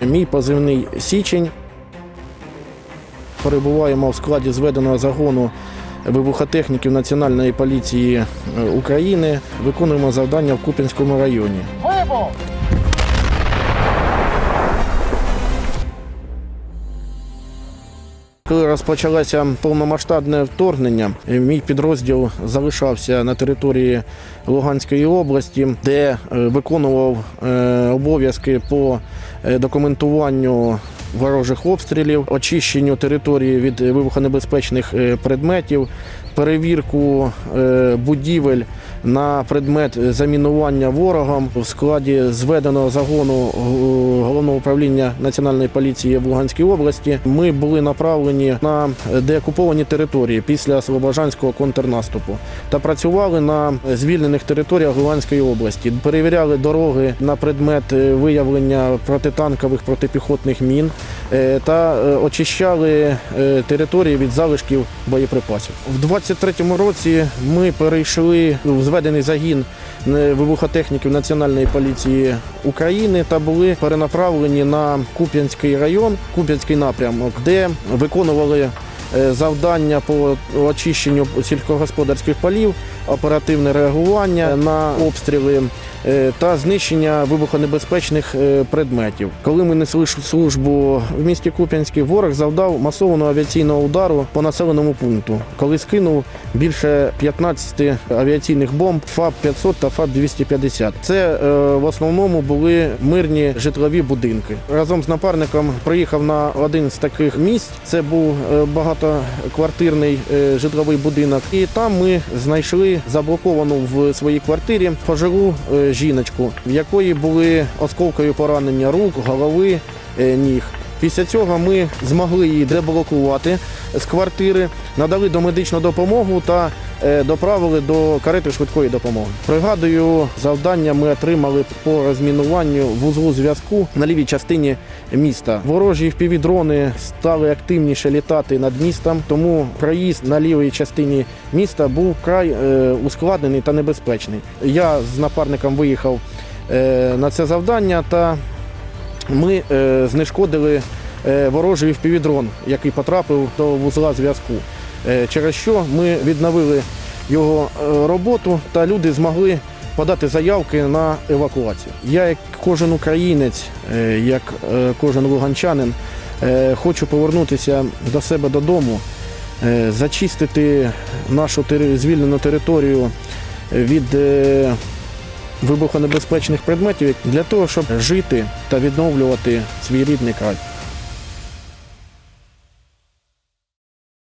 Мій позивний Січень. Перебуваємо в складі зведеного загону вибухотехніків Національної поліції е, України. Виконуємо завдання в Куп'янському районі. Коли розпочалося повномасштабне вторгнення, мій підрозділ залишався на території Луганської області, де е, виконував е, обов'язки по е, документуванню ворожих обстрілів, очищенню території від вибухонебезпечних предметів, перевірку будівель на предмет замінування ворогом в складі зведеного загону е, головного управління національної поліції в Луганській області. Ми були направлені на деокуповані території після Слобожанського контрнаступу та працювали на звільнених територіях Луганської області. Перевіряли дороги на предмет е, виявлення протитанкових протипіхотних мін та е, очищали е, території від залишків боєприпасів. В 23-му році ми перейшли в зведений загін е, вибухотехніків Національної поліції України та були перенаправлені на Куп'янський район, Куп'янський напрямок, де виконували е, завдання по очищенню сільськогосподарських полів, оперативне реагування на обстріли е, та знищення вибухонебезпечних е, предметів. Коли ми несли службу в місті Куп'янський, ворог завдав масованого авіаційного удару по населеному пункту, коли скинув більше 15 авіаційних бомб ФАБ-500 та ФАБ-250. Це е, в основному були мирні житлові будинки. Разом з напарником приїхав на один з таких місць. Це був е, багатоквартирний е, житловий будинок. І там ми знайшли заблоковану в своїй квартирі пожилу е, жіночку, в якої були осколкові поранення рук, голови, е, ніг. Після цього ми змогли її деблокувати з квартири, надали домедичну допомогу та е, доправили до карети швидкої допомоги. Пригадую, завдання ми отримали по розмінуванню вузлу зв'язку на лівій частині міста. Ворожі впівдрони стали активніше літати над містом, тому проїзд на лівій частині міста був край е, ускладнений та небезпечний. Я з напарником виїхав е, на це завдання та ми е, знешкодили е, ворожий впівдрон, який потрапив до вузла зв'язку. Е, через що ми відновили його е, роботу та люди змогли подати заявки на евакуацію. Я, як кожен українець, е, як е, кожен луганчанин, е, хочу повернутися до себе додому, е, зачистити нашу звільнену територію від е, вибухонебезпечних предметів для того, щоб жити та відновлювати свій рідний край.